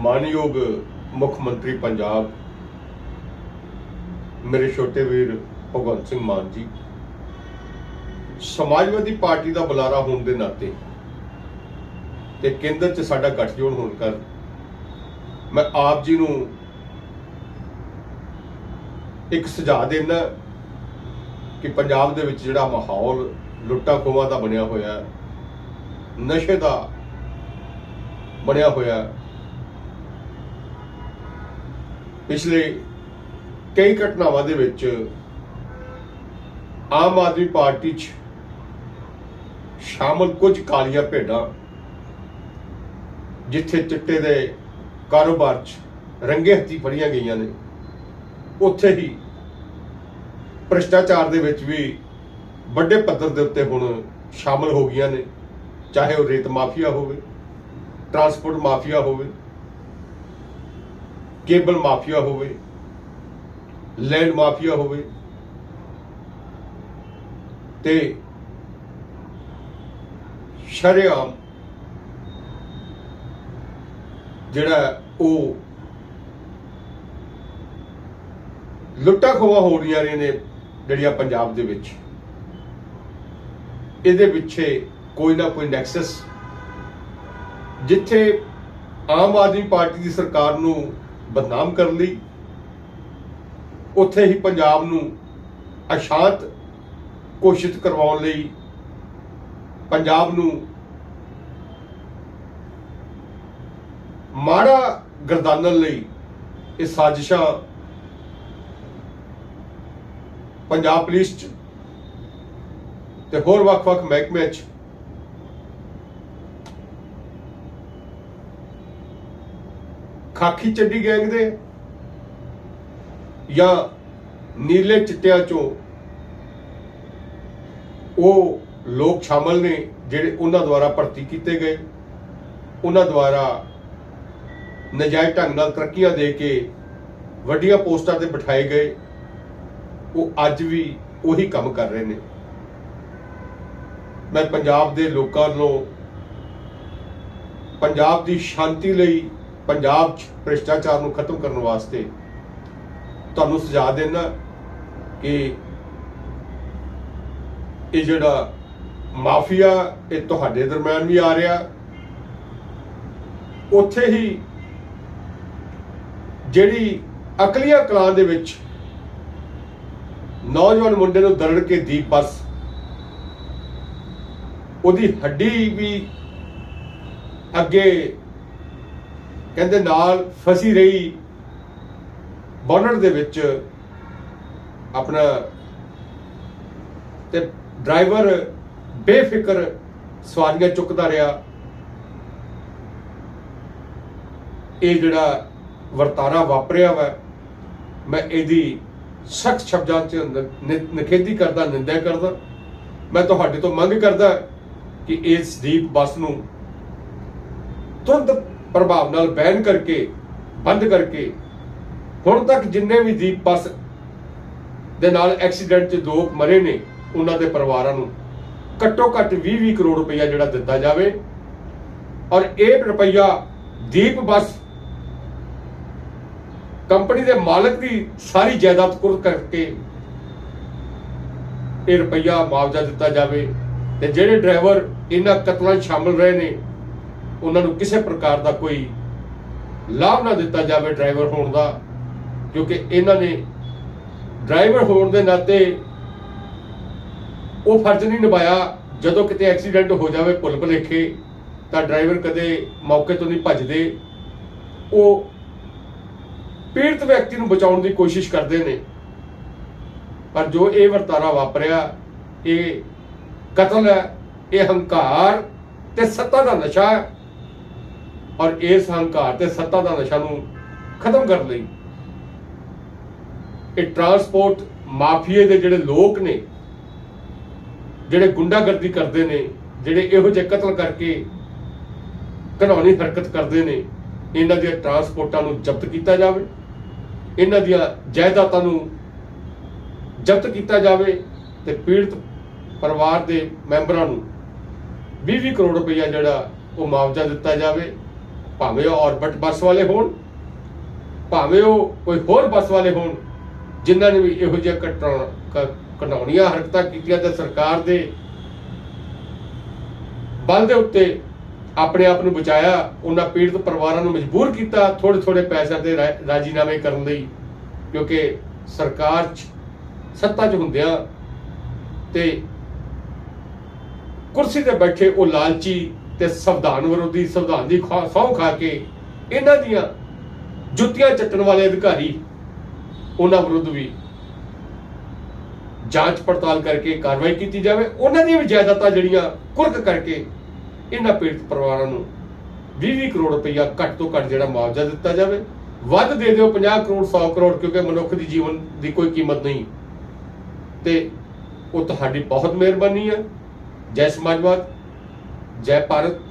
ਮਾਨਯੋਗ ਮੁੱਖ ਮੰਤਰੀ ਪੰਜਾਬ ਮੇਰੇ ਛੋਟੇ ਵੀਰ ਭਗਵੰਤ ਸਿੰਘ ਮਾਨ ਜੀ, ਸਮਾਜਵਾਦੀ ਪਾਰਟੀ ਦਾ ਬੁਲਾਰਾ ਹੋਣ ਦੇ ਨਾਤੇ ਤੇ ਕੇਂਦਰ 'ਚ ਸਾਡਾ ਗੱਠਜੋੜ ਹੋਣ ਕਰ ਮੈਂ ਆਪ ਜੀ ਨੂੰ ਇੱਕ ਸੁਝਾਅ ਦੇਣਾ ਕਿ ਪੰਜਾਬ ਦੇ ਵਿੱਚ ਜਿਹੜਾ ਮਾਹੌਲ ਲੁੱਟਾ ਖੋਹਾਂ ਦਾ ਬਣਿਆ ਹੋਇਆ, ਨਸ਼ੇ ਦਾ ਬਣਿਆ ਹੋਇਆ ਹੈ, ਪਿਛਲੇ ਕਈ ਘਟਨਾਵਾਂ ਦੇ ਵਿੱਚ ਆਮ ਆਦਮੀ ਪਾਰਟੀ 'ਚ ਸ਼ਾਮਲ ਕੁਝ ਕਾਲੀਆਂ ਭੇਡਾਂ ਜਿੱਥੇ ਚਿੱਟੇ ਦੇ ਕਾਰੋਬਾਰ 'ਚ ਰੰਗੇ ਹੱਥੀ ਫੜੀਆਂ ਗਈਆਂ ਨੇ, ਉੱਥੇ ਹੀ ਭ੍ਰਿਸ਼ਟਾਚਾਰ ਦੇ ਵਿੱਚ ਵੀ ਵੱਡੇ ਪੱਧਰ ਦੇ ਉੱਤੇ ਹੁਣ ਸ਼ਾਮਲ ਹੋ ਗਈਆਂ ਨੇ, ਚਾਹੇ ਉਹ ਰੇਤ ਮਾਫੀਆ ਹੋਵੇ, ਟਰਾਂਸਪੋਰਟ ਮਾਫੀਆ ਹੋਵੇ ਕੇਬਲ ਮਾਫੀਆ ਹੋਵੇ, ਲੈਂਡ ਮਾਫੀਆ ਹੋਵੇ, ਤੇ ਸ਼ਰੇਆਮ ਜਿਹੜਾ ਉਹ ਲੁੱਟਾਂ ਖੋਹਾਂ ਹੋ ਰਹੀਆਂ ਨੇ ਨੇ ਜਿਹੜੀਆਂ ਪੰਜਾਬ ਦੇ ਵਿੱਚ। ਇਹਦੇ ਪਿੱਛੇ ਕੋਈ ਨਾ ਕੋਈ ਨੈਕਸਸ ਜਿੱਥੇ ਆਮ ਆਦਮੀ ਪਾਰਟੀ ਦੀ ਸਰਕਾਰ ਨੂੰ ਬਦਨਾਮ ਕਰਨ ਲਈ ਉੱਥੇ ਹੀ ਪੰਜਾਬ ਨੂੰ ਅਸ਼ਾਂਤ ਘੋਸ਼ਿਤ ਕਰਵਾਉਣ ਲਈ ਪੰਜਾਬ ਨੂੰ ਮਾੜਾ ਗਰਦਾਨਣ ਲਈ ਇਹ ਸਾਜ਼ਿਸ਼ਾਂ ਪੰਜਾਬ ਪੁਲਿਸ ਚ ਤੇ ਹੋਰ ਵੱਖ-ਵੱਖ ਮਹਿਕਮੇ ਚ ਖਾਕੀ ਚੱਡੀ ਗੈਂਗ ਦੇ ਜਾਂ ਨੀਲੇ ਚਿੱਟਿਆਂ ਚੋਂ ਉਹ ਲੋਕ ਸ਼ਾਮਲ ਨੇ ਜਿਹੜੇ ਉਹਨਾਂ ਦੁਆਰਾ ਭਰਤੀ ਕੀਤੇ ਗਏ, ਉਹਨਾਂ ਦੁਆਰਾ ਨਜਾਇਜ਼ ਢੰਗ ਨਾਲ ਤਰੱਕੀਆਂ ਦੇ ਕੇ ਵੱਡੀਆਂ ਪੋਸਟਾਂ ਤੇ ਬਿਠਾਏ ਗਏ, ਉਹ ਅੱਜ ਵੀ ਉਹੀ ਕੰਮ ਕਰ ਰਹੇ ਨੇ। ਮੈਂ ਪੰਜਾਬ ਦੇ ਲੋਕਾਂ ਨੂੰ ਪੰਜਾਬ ਦੀ ਸ਼ਾਂਤੀ ਲਈ ਪੰਜਾਬ 'ਚ ਭ੍ਰਿਸ਼ਟਾਚਾਰ ਨੂੰ ਖਤਮ ਕਰਨ ਵਾਸਤੇ ਤੁਹਾਨੂੰ ਸੁਝਾਅ ਦੇਣਾ ਕਿ ਇਹ ਜਿਹੜਾ ਮਾਫੀਆ ਇਹ ਤੁਹਾਡੇ ਦਰਮਿਆਨ ਵੀ ਆ ਰਿਹਾ। ਉੱਥੇ ਹੀ ਜਿਹੜੀ ਅਕਲੀਆ ਕਲਾਂ ਦੇ ਵਿੱਚ ਨੌਜਵਾਨ ਮੁੰਡੇ ਨੂੰ ਦਰੜ ਕੇ ਦੀਪ ਬਸ, ਉਹਦੀ ਹੱਡੀ ਵੀ ਅੱਗੇ ਕਹਿੰਦੇ ਨਾਲ ਫਸੀ ਰਹੀ। ਬੋਨਟ ਦੇ ਵਿੱਚ ਆਪਣਾ ਤੇ ਡਰਾਈਵਰ ਬੇਫਿਕਰ ਸਵਾਰੀਆਂ ਚੁੱਕਦਾ ਰਿਹਾ। ਇਹ ਜਿਹੜਾ ਵਰਤਾਰਾ ਵਾਪਰਿਆ ਵਾ, ਮੈਂ ਇਹਦੀ ਸਖਤ ਸ਼ਬਦਾਂ 'ਚ ਨ- ਨਿ- ਨਿਖੇਧੀ ਕਰਦਾ ਨਿੰਦਾ ਕਰਦਾ। ਮੈਂ ਤੁਹਾਡੇ ਤੋਂ ਮੰਗ ਕਰਦਾ ਕਿ ਇਸ ਦੀਪ ਬੱਸ ਨੂੰ ਤੁਰੰਤ ਪ੍ਰਭਾਵ ਨਾਲ ਬੈਨ ਕਰਕੇ, ਬੰਦ ਕਰਕੇ, ਹੁਣ ਤੱਕ ਜਿੰਨੇ ਵੀ ਦੀਪ ਬੱਸ ਦੇ ਨਾਲ ਐਕਸੀਡੈਂਟ 'ਚ ਲੋਕ ਮਰੇ ਨੇ, ਉਹਨਾਂ ਦੇ ਪਰਿਵਾਰਾਂ ਨੂੰ ਘੱਟੋ ਘੱਟ 20-20 ਕਰੋੜ ਰੁਪਇਆ ਜਿਹੜਾ ਦਿੱਤਾ ਜਾਵੇ। ਔਰ ਇਹ ਰੁਪਇਆ ਦੀਪ ਬੱਸ ਕੰਪਨੀ ਦੇ ਮਾਲਕ ਦੀ ਸਾਰੀ ਜਾਇਦਾਦ ਕੁਰਦ ਕਰਕੇ ਇਹ ਰੁਪਈਆ ਮੁਆਵਜ਼ਾ ਦਿੱਤਾ ਜਾਵੇ ਤੇ ਜਿਹੜੇ ਡਰਾਈਵਰ ਇਹਨਾਂ ਕਤਲਾਂ 'ਚ ਸ਼ਾਮਲ ਰਹੇ ਨੇ ਉਹਨਾਂ ਨੂੰ ਕਿਸੇ ਪ੍ਰਕਾਰ ਦਾ ਕੋਈ ਲਾਭ ਨਾ ਦਿੱਤਾ ਜਾਵੇ ਡਰਾਈਵਰ ਹੋਣ ਦਾ, ਕਿਉਂਕਿ ਇਹਨਾਂ ਨੇ ਡਰਾਈਵਰ ਹੋਣ ਦੇ ਨਾਤੇ ਉਹ ਫਰਜ਼ ਨਹੀਂ ਨਿਭਾਇਆ, ਜਦੋਂ ਕਿਤੇ ਐਕਸੀਡੈਂਟ ਹੋ ਜਾਵੇ ਭੁੱਲ ਭੁਲੇਖੇ, ਤਾਂ ਡਰਾਈਵਰ ਕਦੇ ਮੌਕੇ ਤੋਂ ਨਹੀਂ ਭੱਜਦੇ। ਉਹ ਪੀੜਤ ਵਿਅਕਤੀ ਨੂੰ ਬਚਾਉਣ ਦੀ ਕੋਸ਼ਿਸ਼ ਕਰਦੇ ਨੇ। ਪਰ ਜੋ ਇਹ ਵਰਤਾਰਾ ਵਾਪਰਿਆ, ਇਹ ਕਤਲ ਹੈ, ਇਹ ਹੰਕਾਰ ਤੇ ਸੱਤਾ ਦਾ ਨਸ਼ਾ ਹੈ। ਔਰ ਇਸ ਹੰਕਾਰ ਤੇ ਸੱਤਾ ਦਾ ਨਸ਼ਾ ਨੂੰ ਖਤਮ ਕਰਨ ਲਈ ਇਹ ਟਰਾਂਸਪੋਰਟ ਮਾਫੀਏ ਦੇ ਜਿਹੜੇ ਲੋਕ ਨੇ, ਜਿਹੜੇ ਗੁੰਡਾਗਰਦੀ ਕਰਦੇ ਨੇ, ਜਿਹੜੇ ਇਹੋ ਜਿਹੇ ਕਤਲ ਕਰਕੇ ਘਣਾਉਣੀ ਹਰਕਤ ਕਰਦੇ ਨੇ, ਇਹਨਾਂ ਦੀਆਂ ਟਰਾਂਸਪੋਰਟਾਂ ਨੂੰ ਜ਼ਬਤ ਕੀਤਾ ਜਾਵੇ, ਇਹਨਾਂ ਦੀਆਂ ਜਾਇਦਾਦਾਂ ਨੂੰ ਜ਼ਬਤ ਕੀਤਾ ਜਾਵੇ ਤੇ ਪੀੜਤ ਪਰਿਵਾਰ ਦੇ ਮੈਂਬਰਾਂ ਨੂੰ 20-20 ਕਰੋੜ ਰੁਪਈਆ ਜਿਹੜਾ ਉਹ ਮੁਆਵਜ਼ਾ ਦਿੱਤਾ ਜਾਵੇ। ਭਾਵੇਂ ਉਹ ਔਰਬਿਟ ਬੱਸ ਵਾਲੇ ਹੋਣ, ਭਾਵੇਂ ਉਹ ਕੋਈ ਹੋਰ ਬੱਸ ਵਾਲੇ ਹੋਣ, ਜਿਨ੍ਹਾਂ ਨੇ ਵੀ ਇਹੋ ਜਿਹੀਆਂ ਘਟਨਾ ਘਟਾਉਣੀਆਂ ਹਰਕਤਾਂ ਕੀਤੀਆਂ ਤੇ ਸਰਕਾਰ ਦੇ ਬਲ ਦੇ ਉੱਤੇ ਆਪਣੇ ਆਪ ਨੂੰ ਬਚਾਇਆ, ਉਹਨਾਂ ਪੀੜਤ ਪਰਿਵਾਰਾਂ ਨੂੰ ਮਜਬੂਰ ਕੀਤਾ ਥੋੜੇ ਥੋੜੇ ਪੈਸਿਆਂ ਦੇ ਰਾ- ਰਾਜੀਨਾਮੇ ਕਰਨ ਲਈ, ਕਿਉਂਕਿ ਸਰਕਾਰ 'ਚ ਸੱਤਾ 'ਚ ਹੁੰਦਿਆਂ ਤੇ ਕੁਰਸੀ ਤੇ ਬੈਠੇ ਉਹ ਲਾਲਚੀ ਤੇ ਸੰਵਿਧਾਨ ਵਿਰੋਧੀ ਸੰਵਿਧਾਨ ਦੀ ਖਾ- ਸਹੁੰ ਖਾ ਕੇ ਇਹਨਾਂ ਦੀਆਂ ਜੁੱਤੀਆਂ ਚੱਟਣ ਵਾਲੇ ਅਧਿਕਾਰੀ ਉਹਨਾਂ ਵਿਰੁੱਧ ਵੀ ਜਾਂਚ ਪੜਤਾਲ ਕਰਕੇ ਕਾਰਵਾਈ ਕੀਤੀ ਜਾਵੇ। ਉਹਨਾਂ ਦੀਆਂ ਵੀ ਜਾਇਦਾਦਾਂ ਜਿਹੜੀਆਂ ਕੁਰਕ ਕਰਕੇ ਇਹਨਾਂ ਪੀੜਤ ਪਰਿਵਾਰਾਂ ਨੂੰ 20-20 ਕਰੋੜ ਰੁਪਈਆ ਘੱਟ ਤੋਂ ਘੱਟ ਜਿਹੜਾ ਮੁਆਵਜ਼ਾ ਦਿੱਤਾ ਜਾਵੇ। ਵੱਧ ਦੇ ਦਿਓ 50 ਕਰੋੜ 100 ਕਰੋੜ, ਕਿਉਂਕਿ ਮਨੁੱਖ ਦੀ ਜੀਵਨ ਦੀ ਕੋਈ ਕੀਮਤ ਨਹੀਂ। ਤੇ ਉਹ ਤੁਹਾਡੀ ਬਹੁਤ ਮਿਹਰਬਾਨੀ ਹੈ। ਜੈ ਸਮਾਜਵਾਦ ਜੈ ਭਾਰਤ